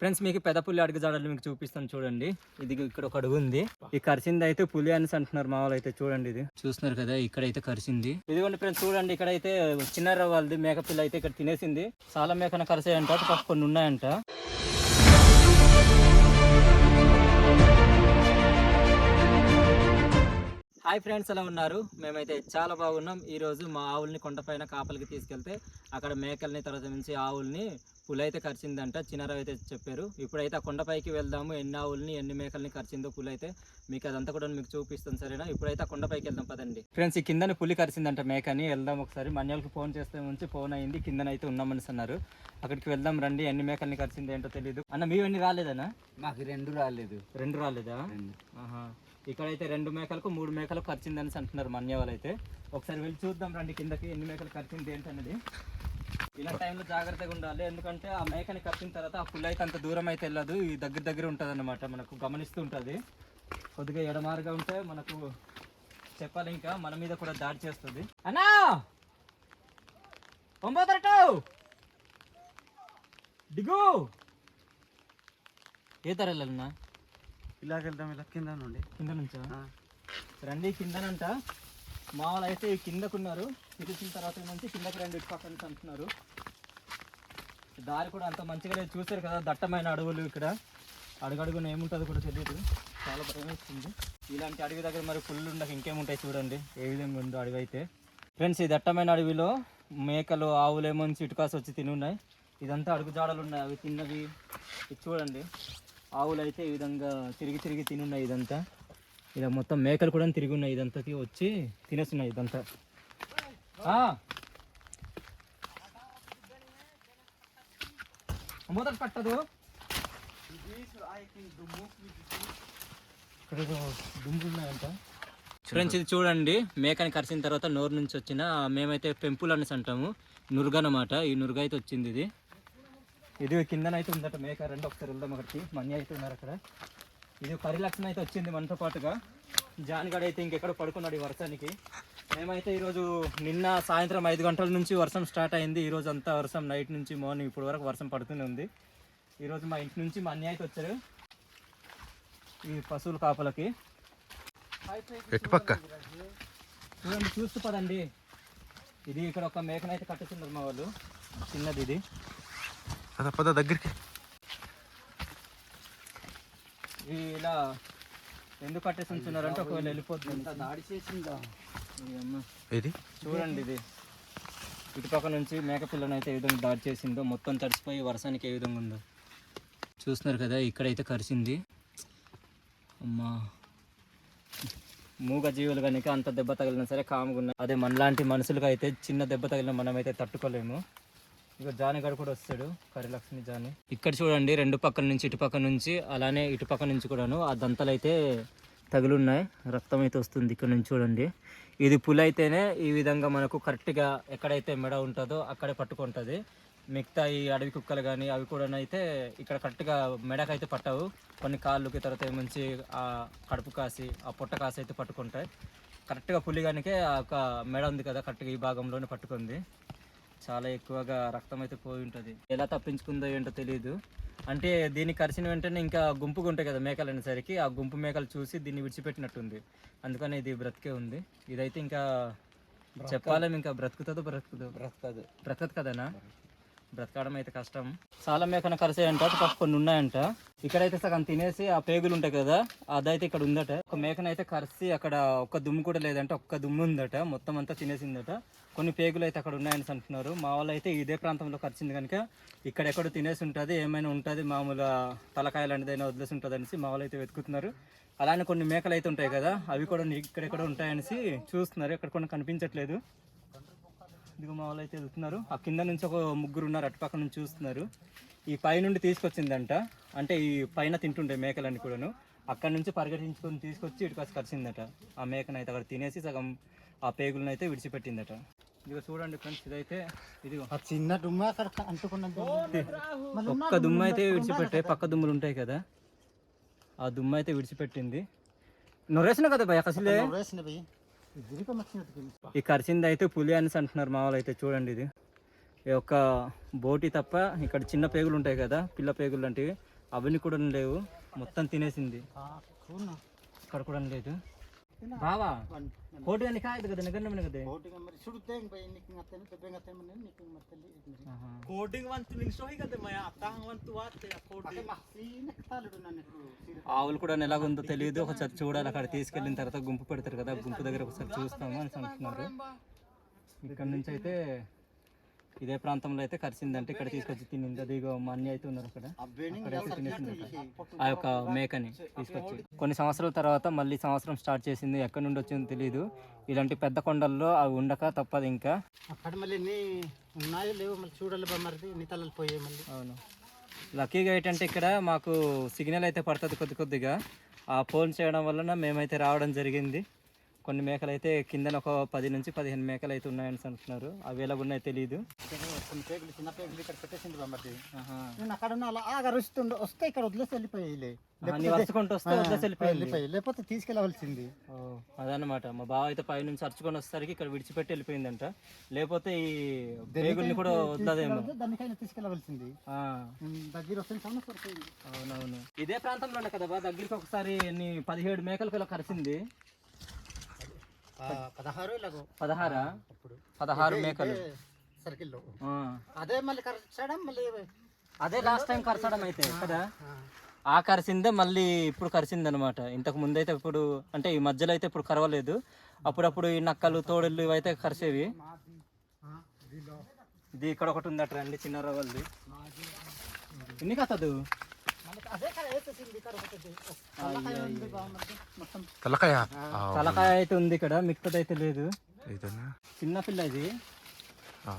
Friends మీకు పెద్ద పులి అడుగు జాడలు మీకు చూపిస్తాను చూడండి. ఇది ఇక్కడ ఒక అడుగు ఉంది ఈ కరిసింది అయితే పులి అనేసి అంటున్నారు మా అయితే చూడండి ఇది. చూస్తున్నారు కదా ఇక్కడైతే కరిసింది. ఇదిగోండి ఫ్రెండ్స్ చూడండి ఇక్కడైతే చిన్న వాళ్ళది మేక పిల్ల అయితే ఇక్కడ తినేసింది. చాలా మేకన కరిసాయంట పక్క కొన్ని ఉన్నాయంట. హాయ్ ఫ్రెండ్స్ ఎలా ఉన్నారు? మేమైతే చాలా బాగున్నాం. ఈ రోజు మా ఆవుల్ని కొండపైన కాపలికి తీసుకెళ్తే అక్కడ మేకల్ని తర్వాత నుంచి ఆవుల్ని పులి అయితే కరిచిందంట చిన్నారావు అయితే చెప్పారు. ఇప్పుడైతే ఆ కొండపైకి వెళ్దాము ఎన్ని ఆవుల్ని ఎన్ని మేకల్ని కరిచిందో పులి అయితే మీకు అదంతా కూడా మీకు చూపిస్తాను సరేనా? ఇప్పుడైతే ఆ కొండపైకి వెళ్దాం పదండి. ఫ్రెండ్స్ ఈ కిందని పులి కరిచిందంట మేకని. వెళ్దాం ఒకసారి. మన్యాలకు ఫోన్ చేస్తే ఉంచి ఫోన్ అయింది కిందన అయితే ఉన్నామని అన్నారు. అక్కడికి వెళ్దాం రండి ఎన్ని మేకల్ని కరిచింది ఏంటో తెలియదు అన్న మీవన్నీ రాలేదనా మాకు రెండు రాలేదు. రెండు రాలేదా. ఇక్కడైతే రెండు మేకలకు మూడు మేకలు ఖర్చిందని అంటున్నారు మన్య వాళ్ళు అయితే ఒకసారి వెళ్ళి చూద్దాం రండి కిందకి ఎన్ని మేకలు ఖర్చింది ఏంటన్నది. ఇలా టైంలో జాగ్రత్తగా ఉండాలి. ఎందుకంటే ఆ మేకని కట్టిన తర్వాత ఆ పుల్ల అయితే అంత దూరం అయితే వెళ్ళదు. ఈ దగ్గర దగ్గర ఉంటుంది అనమాట మనకు గమనిస్తూ ఉంటుంది. కొద్దిగా ఎడమారుగా ఉంటే మనకు చెప్పాలి ఇంకా. మన మీద కూడా దాడి చేస్తుంది. అన్నా! ఒంబోతరటు దిగు! ఏ తరలన్నా ఇలాగ వెళ్దాం. ఇలా కింద నుండి. కింద నుంచా? రండి కిందనంట. మా వాళ్ళు అయితే కిందకున్నారు తిరిగిన తర్వాత నుంచి కిందకు రెండు ఇటు పక్కన అంటున్నారు. దారి కూడా అంత మంచిగా లేదు. చూసారు కదా దట్టమైన అడవులు ఇక్కడ. అడుగడుగున ఏముంటుందో కూడా తెలియదు చాలా భయం వేస్తుంది. ఇలాంటి అడవి దగ్గర మరి ఫుల్ ఉండక ఇంకేముంటాయి చూడండి. ఏ విధంగా ఉందో అడవి అయితే. ఫ్రెండ్స్ ఈ దట్టమైన అడవిలో మేకలు ఆవులు ఏమో ఇటుకాసి వచ్చి తిని ఉన్నాయి. ఇదంతా అడుగు జాడలు ఉన్నాయి. అవి తిన్నవి. చూడండి. ఆవులు అయితే ఈ విధంగా తిరిగి తిరిగి తిని ఉన్నాయి ఇదంతా. ఇలా మొత్తం మేకలు కూడా తిరిగి ఉన్నాయి ఇదంతాకి వచ్చి తినేస్తున్నాయి ఇదంతా. ఆ. మొదలు పట్టదు ఫ్రెండ్స్ ఇది చూడండి. మేకని కరిచిన తర్వాత నోరు నుంచి వచ్చిన మేమైతే పెంపులు అనేసి అంటాము. నురుగ అన్నమాట. ఈ నురుగ అయితే వచ్చింది ఇది. ఇది కిందనైతే ఉందట మేక. రెండు ఒకసారి వెళ్దాం అక్కడికి. మనీ అయితే ఉన్నారు అక్కడ. ఇది పరిలక్షణ అయితే వచ్చింది మనతో పాటుగా. జాన్గడ్ అయితే ఇంకెక్కడ పడుకున్నాడు ఈ వర్షానికి. మేమైతే ఈరోజు నిన్న సాయంత్రం ఐదు గంటల నుంచి వర్షం స్టార్ట్ అయింది. ఈ రోజు అంతా వర్షం నైట్ నుంచి మార్నింగ్ ఇప్పుడు వరకు వర్షం పడుతూనే ఉంది. ఈరోజు మా ఇంటి నుంచి మా అన్నయ్య అయితే వచ్చారు ఈ పశువుల కాపలకి. చూడండి చూస్తూ పదండి. ఇది ఇక్కడ ఒక మేకనైతే కట్టేస్తున్నారు మా వాళ్ళు. చిన్నది ఇది. పద పద దగ్గరికి. ఇలా ఎందుకు కట్టేసి ఉంచున్నారంటే ఒకవేళ వెళ్ళిపోతుంది దాడి చేసిందా. ఇది చూడండి ఇది. ఇటుపక్క నుంచి మేకపిల్లని అయితే ఏ విధంగా దాడి చేసిందో మొత్తం తడిసిపోయి వర్షానికి ఏ విధంగా ఉందో. చూస్తున్నారు కదా ఇక్కడైతే కరిసింది. అమ్మా. మూగ జీవులు కనుక అంత దెబ్బ తగిలినా సరే కాముగా ఉన్నాయి అదే మనలాంటి మనుషులకు అయితే చిన్న దెబ్బ తగిలిన మనమైతే తట్టుకోలేము. ఇక జానిగాడు కూడా వస్తాడు కరిలక్ష్మి జాని. ఇక్కడ చూడండి రెండు పక్కల నుంచి ఇటు పక్క నుంచి అలానే ఇటు పక్క నుంచి కూడాను ఆ దంతలు అయితే తగులున్నాయి రక్తం అయితే వస్తుంది ఇక్కడ నుంచి చూడండి. ఇది పులి అయితేనే ఈ విధంగా మనకు కరెక్ట్గా ఎక్కడైతే మెడ ఉంటుందో అక్కడే పట్టుకుంటుంది. మిగతా ఈ అడవి కుక్కలు కానీ అవి కూడా అయితే ఇక్కడ కరెక్ట్గా మెడకైతే పట్టవు. కొన్ని కాళ్ళుకి తర్వాత మంచి ఆ కడుపు కాసి ఆ పొట్ట కాసి అయితే పట్టుకుంటాయి. కరెక్ట్గా పులి కనుక ఆ ఒక మెడ ఉంది కదా కరెక్ట్గా ఈ భాగంలోనే పట్టుకుంది. చాలా ఎక్కువగా రక్తం అయితే పోయి ఉంటుంది. ఎలా తప్పించుకుందో ఏంటో తెలియదు అంటే దీన్ని కరిచిన వెంటనే ఇంకా గుంపుగా ఉంటాయి కదా మేకలు అనేసరికి ఆ గుంపు మేకలు చూసి దీన్ని విడిచిపెట్టినట్టుంది. అందుకని ఇది బ్రతికే ఉంది. ఇదైతే ఇంకా చెప్పాలేం ఇంకా బ్రతుకుతుందో బ్రతుకుతుందో బ్రతకదు. బ్రతకదు కదనా? బ్రతకడం అయితే కష్టం. చాలా మేకన కరిసాయంట కొన్ని ఉన్నాయంట. ఇక్కడైతే సగం తినేసి ఆ పేగులు ఉంటాయి కదా అదైతే ఇక్కడ ఉందట. ఒక మేకనైతే కరిసి అక్కడ ఒక్క దుమ్ము కూడా లేదంట ఒక్క దుమ్ము ఉందట. మొత్తం అంతా తినేసిందట. కొన్ని పేగులు అయితే అక్కడ ఉన్నాయని అంటున్నారు. మా వాళ్ళు అయితే ఇదే ప్రాంతంలో కరిచింది కనుక ఇక్కడెక్కడ తినేసి ఉంటుంది ఏమైనా ఉంటుంది మామూలు తలకాయ లాంటిదైనా వదిలేసి ఉంటుంది అనేసి మా వాళ్ళు అయితే వెతుకుతున్నారు. అలానే కొన్ని మేకలు అయితే ఉంటాయి కదా అవి కూడా ఇక్కడెక్కడ ఉంటాయనేసి చూస్తున్నారు. ఎక్కడ కొన్ని కనిపించట్లేదు. ఇదిగో మా వాళ్ళు అయితే వెళ్తున్నారు. ఆ కింద నుంచి ఒక ముగ్గురు ఉన్నారు అటుపక్క నుంచి చూస్తున్నారు. ఈ పై నుండి తీసుకొచ్చిందంట. అంటే ఈ పైన తింటుండే మేకలన్నీ కూడాను. అక్కడ నుంచి పరిగెట్టించుకొని తీసుకొచ్చి ఇటుకొచ్చి కరిచిందట. ఆ మేకను అయితే అక్కడ తినేసి సగం ఆ పేగులను అయితే విడిచిపెట్టిందట. ఇదిగో చూడండి ఫ్రెండ్స్ ఇదైతే ఇదిగో. ఆ చిన్న దుమ్మ అక్కడ అంటుకున్నది. ఒక్క దుమ్ము అయితే విడిచిపెట్టే పక్క దుమ్ములు ఉంటాయి కదా. ఆ దుమ్ము అయితే విడిచిపెట్టింది. నొరేసిన కదా భయ అసలే ఈ కరిచింది అయితే పులి అనేసి అంటున్నారు మా వాళ్ళు అయితే చూడండి ఇది. ఈ యొక్క బోటి తప్ప ఇక్కడ చిన్న పేగులు ఉంటాయి కదా పిల్ల పేగులు లాంటివి. అవన్నీ కూడా లేవు. మొత్తం తినేసింది. ఇక్కడ కూడా లేదు. బావా కోటి అని కాయదు కదా కదా వంతు నిమిషం కదా ఆవులు కూడా ఎలాగుందో తెలియదు ఒకసారి చూడాలి అక్కడ తీసుకెళ్ళిన తర్వాత గుంపు పెడతారు కదా గుంపు దగ్గర ఒకసారి చూస్తాము అని అంటున్నారు ఇక్కడ నుంచి అయితే ఇదే ప్రాంతంలో అయితే కరిసిందంటే ఇక్కడ తీసుకొచ్చి తినింది. అది ఇగో మా అన్ని అయితే ఉన్నారు అక్కడ. అబ్బేని అక్కడ అయితే తినేసింది ఆ యొక్క మేకని తీసుకొచ్చి. కొన్ని సంవత్సరాల తర్వాత మళ్ళీ సంవత్సరం స్టార్ట్ చేసింది. ఎక్కడి నుండి వచ్చిందో తెలియదు ఇలాంటి పెద్ద కొండల్లో అవి ఉండక తప్పదు ఇంకా. అక్కడ మళ్ళీ ఉన్నాయో లేవు మళ్ళీ చూడాలి బా మరిది? నీ తలలు పోయాయి మళ్ళీ? అవును. లక్కీగా ఏంటంటే ఇక్కడ మాకు సిగ్నల్ అయితే పడుతుంది కొద్ది కొద్దిగా. ఆ ఫోన్ చేయడం వలన మేమైతే రావడం జరిగింది. కొన్ని మేకలు అయితే కిందన ఒక పది నుంచి పదిహేను మేకలు అయితే ఉన్నాయని అంటున్నారు. అవి ఎలా ఉన్నాయో తెలియదు కొన్ని పేగులు చిన్న పేగులు ఇక్కడ పెట్టేసింది బా మరిది నేను అక్కడ ఉన్న అలా వస్తే ఇక్కడ వదిలేసి వెళ్ళిపోయాయిలే అన్ని వరుసకుంటూ వస్తే వదిలేసి లేకపోతే తీసుకెళ్ళవలసింది. ఓ, అదన్నమాట. మా బావ అయితే పై నుంచి అరుచుకొని వచ్చేసరికి ఇక్కడ విడిచిపెట్టి వెళ్ళిపోయిందంట. లేకపోతే ఈ పేగుల్ని కూడా వద్దదేమో దానికైనా తీసుకెళ్ళవలసింది. దగ్గర వస్తే అవునవును. ఇదే ప్రాంతంలోనే కదా బా దగ్గరికి ఒకసారి పదిహేడు మేకలకు ఇలా కరిసింది. పదహారు పదహారా? పదహారు మేకలు. సర్కిల్లో. ఆ. అదే మళ్ళీ అదే లాస్ట్ టైం కరచడం అయితే కదా? ఆ, కరిసిందే మళ్ళీ ఇప్పుడు కరిసింది అనమాట ఇంతకు ముందు అయితే ఇప్పుడు అంటే ఈ మధ్యలో అయితే ఇప్పుడు కరవలేదు. అప్పుడప్పుడు ఈ నక్కలు తోడళ్ళు ఇవైతే కరిసేవి. ఇది ఇక్కడ ఒకటి ఉందట రండి చిన్న రవ్వలది ఎన్ని కథదు మళ్ళీ అదే కదా వేసేసింది ఇక్కడ ఒకటి తలకాయ ఉంది బాగున్నది మొత్తం తలకాయ? తలకాయ అయితే ఉంది ఇక్కడ మిగతాది అయితే లేదు చిన్న పిల్ల ఇది.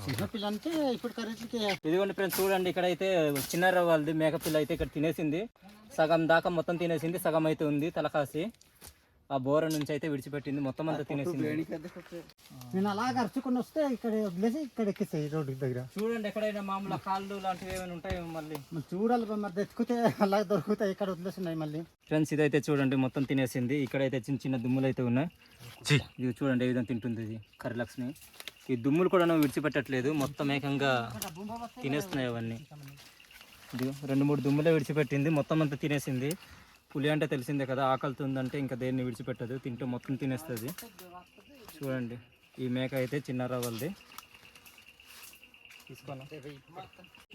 చిన్నపిల్ల అంటే ఇప్పుడు కరెక్ట్కి ఇదిగోండి ఫ్రెండ్స్ చూడండి ఇక్కడ అయితే చిన్న రవ్వలది మేక పిల్ల అయితే ఇక్కడ తినేసింది. సగం దాకా మొత్తం తినేసింది సగం అయితే ఉంది తలకాసి. ఆ బోర నుంచి అయితే విడిచిపెట్టింది. మొత్తం అంతా తినేసింది. నేను అలా అరుచుకుని వస్తే ఇక్కడ వదిలేసి ఇక్కడ ఎక్కిస్తాయి రోడ్డు దగ్గర. చూడండి ఎక్కడైనా మామూలు కాళ్ళు లాంటివి ఏమైనా ఉంటాయి మళ్ళీ. చూడాలి మరి ఎత్తుకుతే అలా దొరుకుతాయి ఇక్కడ వదిలేస్తున్నాయి మళ్ళీ. ఫ్రెండ్స్ ఇదైతే చూడండి మొత్తం తినేసింది. ఇక్కడైతే చిన్న చిన్న దుమ్ములు అయితే ఉన్నాయి. ఇది చూడండి ఏ విధంగా తింటుంది ఇది కర్రలక్ష్మి ఈ దుమ్ములు కూడా విడిచిపెట్టట్లేదు. మొత్తం ఏకంగా తినేస్తున్నాయి అవన్నీ. ఇది రెండు మూడు దుమ్ములే విడిచిపెట్టింది. మొత్తం అంతా తినేసింది. పులి అంటే తెలిసిందే కదా ఆకలితుందంటే ఇంకా దేన్ని విడిచిపెట్టదు తింటూ మొత్తం తినేస్తుంది. చూడండి ఈ మేక అయితే చిన్న రవ్వలది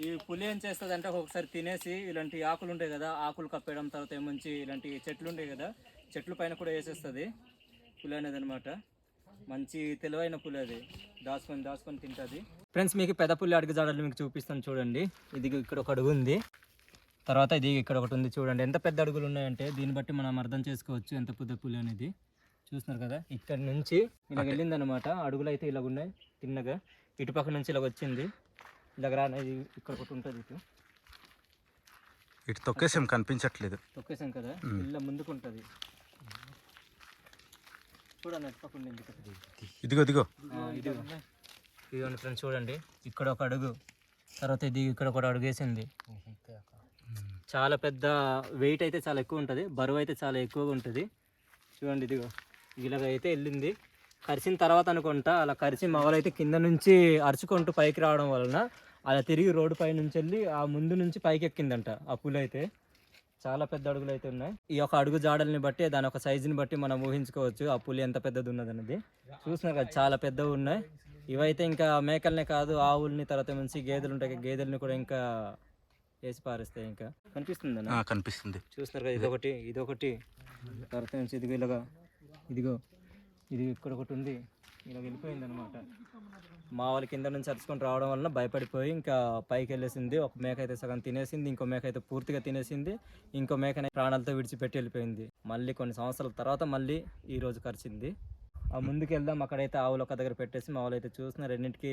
ఈ పులి ఏం చేస్తుంది అంటే ఒకసారి తినేసి ఇలాంటి ఆకులు ఉంటాయి కదా ఆకులు కప్పేయడం తర్వాత ఏమంచి ఇలాంటి చెట్లు ఉంటాయి కదా చెట్లు పైన కూడా వేసేస్తుంది. పులి అనేది అనమాట మంచి తెలివైన పులి అది. దాచుకొని దాచుకొని తింటుంది. ఫ్రెండ్స్ మీకు పెద్ద పులి అడుగు జాడలు మీకు చూపిస్తాను చూడండి. ఇది ఇక్కడ ఒక అడుగు ఉంది. తర్వాత ఇది ఇక్కడ ఒకటి ఉంది చూడండి. ఎంత పెద్ద అడుగులు ఉన్నాయంటే దీన్ని బట్టి మనం అర్థం చేసుకోవచ్చు ఎంత పెద్ద పులి అనేది. చూస్తున్నారు కదా? ఇక్కడ నుంచి ఇలా వెళ్ళింది అనమాట అడుగులు అయితే ఇలాగ ఉన్నాయి తిన్నగా. ఇటుపక్క నుంచి ఇలాగ వచ్చింది. ఇలాగ రానేది ఇక్కడ ఒకటి ఉంటుంది ఇటు. ఇటు తొక్కేసాం కనిపించట్లేదు. తొక్కేసాం కదా? ఇళ్ళ ముందుకు ఉంటుంది. చూడండి అటుపక్క. ఇదిగో ఇదిగోండి ఫ్రెండ్స్ చూడండి. ఇక్కడ ఒక అడుగు. తర్వాత ఇది ఇక్కడ ఒక అడుగు వేసింది. చాలా పెద్ద వెయిట్ అయితే చాలా ఎక్కువ ఉంటుంది. బరువు అయితే చాలా ఎక్కువగా ఉంటుంది. చూడండి ఇదిగో ఇలాగ అయితే వెళ్ళింది. కరిచిన తర్వాత అనుకుంటా అలా కరిచి మొగలైతే కింద నుంచి అరుచుకుంటూ పైకి రావడం వలన అలా తిరిగి రోడ్డు పై నుంచి వెళ్ళి ఆ ముందు నుంచి పైకి ఎక్కిందంట ఆ పులి అయితే. చాలా పెద్ద అడుగులు అయితే ఉన్నాయి. ఈ యొక్క అడుగు జాడల్ని బట్టి దాని యొక్క సైజుని బట్టి మనం ఊహించుకోవచ్చు ఆ పులి ఎంత పెద్దది ఉన్నది అనేది చూస్తున్నారు కదా చాలా పెద్దవి ఉన్నాయి. ఇవైతే ఇంకా మేకల్నే కాదు ఆవుల్ని తర్వాత మంచి గేదెలు ఉంటాయి గేదెల్ని కూడా ఇంకా వేసి పారేస్తాయి ఇంకా. కనిపిస్తుంది ఆ, కనిపిస్తుంది. చూస్తున్నారు కదా ఇదొకటి ఇదొకటి. తర్వాత నుంచి ఇదిగో ఇలాగా ఇదిగో ఇది ఇక్కడ ఒకటి ఉంది. ఇలా వెళ్ళిపోయింది అనమాట మా వాళ్ళ కింద నుంచి అరుచుకొని రావడం వలన భయపడిపోయి ఇంకా పైకి వెళ్ళేసింది. ఒక మేక అయితే సగం తినేసింది ఇంకో మేక అయితే పూర్తిగా తినేసింది. ఇంకో మేకని ప్రాణాలతో విడిచిపెట్టి వెళ్ళిపోయింది. మళ్ళీ కొన్ని సంవత్సరాల తర్వాత మళ్ళీ ఈ రోజు కరిచింది. ఆ ముందుకు వెళ్దాం అక్కడైతే ఆవులు ఒక దగ్గర పెట్టేసి మా వాళ్ళు అయితే చూస్తున్నారు. రెండింటికి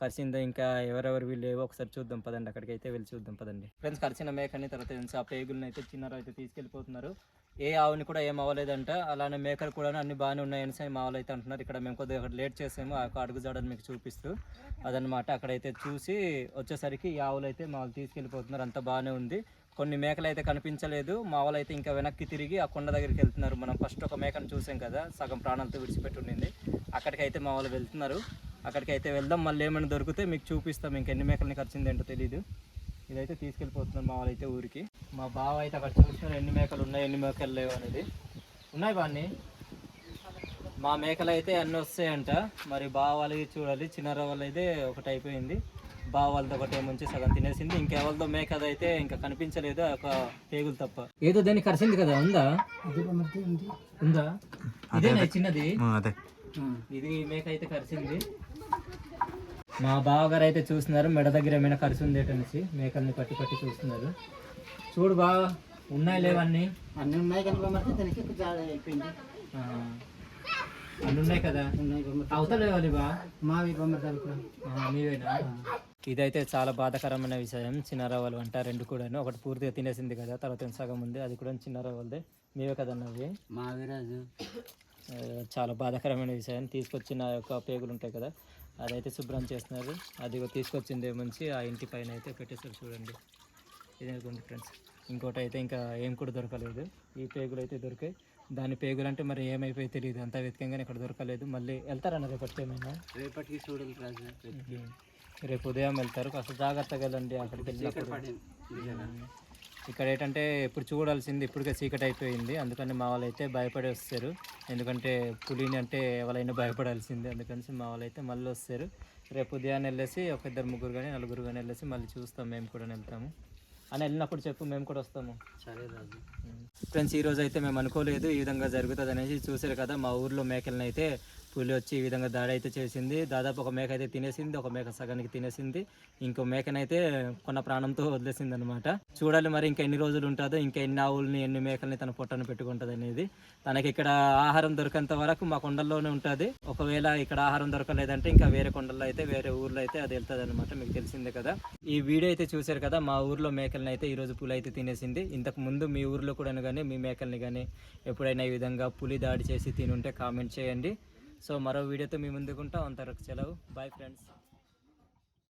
కరిచిందో ఇంకా ఎవరెవరు వీళ్ళు ఏవో ఒకసారి చూద్దాం పదండి. అక్కడికి అయితే వెళ్ళి చూద్దాం పదండి. ఫ్రెండ్స్ కరిచిన మేకని తర్వాత ఆ పేగులను అయితే చిన్నారు అయితే తీసుకెళ్ళిపోతున్నారు. ఏ ఆవుని కూడా ఏం అవ్వలేదంట. అలానే మేకలు కూడా అన్ని బాగానే ఉన్నాయని మా వాళ్ళు అయితే అంటున్నారు. ఇక్కడ మేము కొద్దిగా అక్కడ లేట్ చేసాము. ఆ యొక్క అడుగు జాడని మీకు చూపిస్తూ అదనమాట అక్కడైతే చూసి వచ్చేసరికి ఈ ఆవులు అయితే మా వాళ్ళు తీసుకెళ్ళిపోతున్నారు. అంత బాగానే ఉంది. కొన్ని మేకలు అయితే కనిపించలేదు. మా వాళ్ళు అయితే ఇంకా వెనక్కి తిరిగి ఆ కొండ దగ్గరికి వెళ్తున్నారు. మనం ఫస్ట్ ఒక మేకను చూసాం కదా సగం ప్రాణాలతో విడిచిపెట్టి ఉండింది అక్కడికి అయితే మా వాళ్ళు వెళ్తున్నారు. అక్కడికి అయితే వెళ్దాం మళ్ళీ ఏమైనా దొరికితే మీకు చూపిస్తాం. ఇంక ఎన్ని మేకలని ఖర్చింది ఏంటో తెలియదు ఇదైతే తీసుకెళ్ళిపోతున్నారు మా వాళ్ళైతే ఊరికి. మా బావ అయితే అక్కడ చూస్తున్నారు ఎన్ని మేకలు ఉన్నాయి ఎన్ని మేకలు లేవు అనేది. ఉన్నాయి బాన్ని మా మేకలు అయితే అన్నీ వస్తాయంట. మరి బావ వాళ్ళకి చూడాలి. చిన్నార వాళ్ళు అయితే ఒకటి అయిపోయింది బావ వాళ్ళతో ఒకటి సగం తినేసింది. ఇంకెవరిదో మేక అయితే ఇంకా కనిపించలేదు ఒక పేగులు తప్ప. ఏదో దాన్ని కరిసింది కదా ఉందా? ఉంది. ఉందా? ఇదేనా చిన్నది? ఆ, అదే. ఇది మేక అయితే కరిసింది. మా బావగారు అయితే చూస్తున్నారు మెడ దగ్గర ఏమైనా కరిసి ఉంది అనేసి మేకల్ని పట్టి పట్టి చూస్తున్నారు. చూడు బా ఉన్నాయి లేవన్నీ అన్నీ? ఉన్నాయి కానీ బామ్మర్ది దానికి జాడ అయిపోయింది. ఆ. అన్ని ఉన్నాయి కదా? అవతలేవాలి బా? మావి కూడా మీవేనా ఇదైతే చాలా బాధాకరమైన విషయం. చిన్నారావాలు అంట రెండు కూడాను. ఒకటి పూర్తిగా తినేసింది కదా తర్వాత సగం ఉంది అది కూడా చిన్నారావాలదే మీవే కదన్నవి మావి రాజు. ఆ, చాలా బాధాకరమైన విషయం. తీసుకొచ్చిన యొక్క పేగులు ఉంటాయి కదా అదైతే శుభ్రం చేస్తున్నారు. అది తీసుకొచ్చింది మంచి ఆ ఇంటి పైన అయితే పెట్టేసారు చూడండి. ఇదే ఫ్రెండ్స్ ఇంకోటి అయితే ఇంకా ఏం కూడా దొరకలేదు. ఈ పేగులు అయితే దొరికాయి. దాని పేగులు అంటే మరి ఏమైపోయి తెలియదు అంతా వెతకంగానే ఇక్కడ దొరకలేదు. మళ్ళీ వెళ్తారన్న రేపటికి ఏమైనా? రేపటికి చూడాలి రాజు. రేపు ఉదయం వెళ్తారు. కాస్త జాగ్రత్తగా వెళ్ళండి అక్కడికి ఉమ్. ఇక్కడ ఏంటంటే ఇప్పుడు చూడాల్సింది ఇప్పటికే చీకటి అయిపోయింది. అందుకని మా వాళ్ళు అయితే భయపడి వస్తారు. ఎందుకంటే పులిని అంటే ఎవరైనా భయపడాల్సిందే. అందుకని మా వాళ్ళు అయితే మళ్ళీ వస్తారు. రేపు ఉదయాన్నే వెళ్ళేసి ఒక ఇద్దరు ముగ్గురు కానీ నలుగురు కానీ వెళ్ళేసి మళ్ళీ చూస్తాం. మేము కూడా వెళ్తాము. అని వెళ్ళినప్పుడు చెప్పు మేము కూడా వస్తాము. సరే రాజు. ఫ్రెండ్స్ ఈ రోజు అయితే మేము అనుకోలేదు ఈ విధంగా జరుగుతుంది అనేసి చూసారు కదా మా ఊర్లో మేకలను అయితే. పులి వచ్చి ఈ విధంగా దాడి అయితే చేసింది. దాదాపు ఒక మేక అయితే తినేసింది ఒక మేక సగానికి తినేసింది. ఇంకో మేకనైతే కొన్న ప్రాణంతో వదిలేసింది అనమాట చూడాలి మరి ఇంకా ఎన్ని రోజులు ఉంటుందో ఇంకా ఎన్ని ఆవుల్ని ఎన్ని మేకల్ని తన పొట్టను పెట్టుకుంటుంది అనేది. తనకి ఇక్కడ ఆహారం దొరికేంత వరకు మా కొండల్లోనే ఉంటుంది. ఒకవేళ ఇక్కడ ఆహారం దొరకలేదంటే ఇంకా వేరే కొండల్లో అయితే వేరే ఊర్లో అయితే అది వెళ్తుంది అనమాట మీకు తెలిసిందే కదా. ఈ వీడియో అయితే చూశారు కదా మా ఊర్లో మేకల్ని అయితే ఈరోజు పులి అయితే తినేసింది. ఇంతకు ముందు మీ ఊర్లో కూడా కానీ మీ మేకల్ని కానీ ఎప్పుడైనా ఈ విధంగా పులి దాడి చేసి తినుంటే కామెంట్ చేయండి. సో మరో వీడియోతో మీ ముందుకుంటాం అంతవరకు సెలవు. Bye friends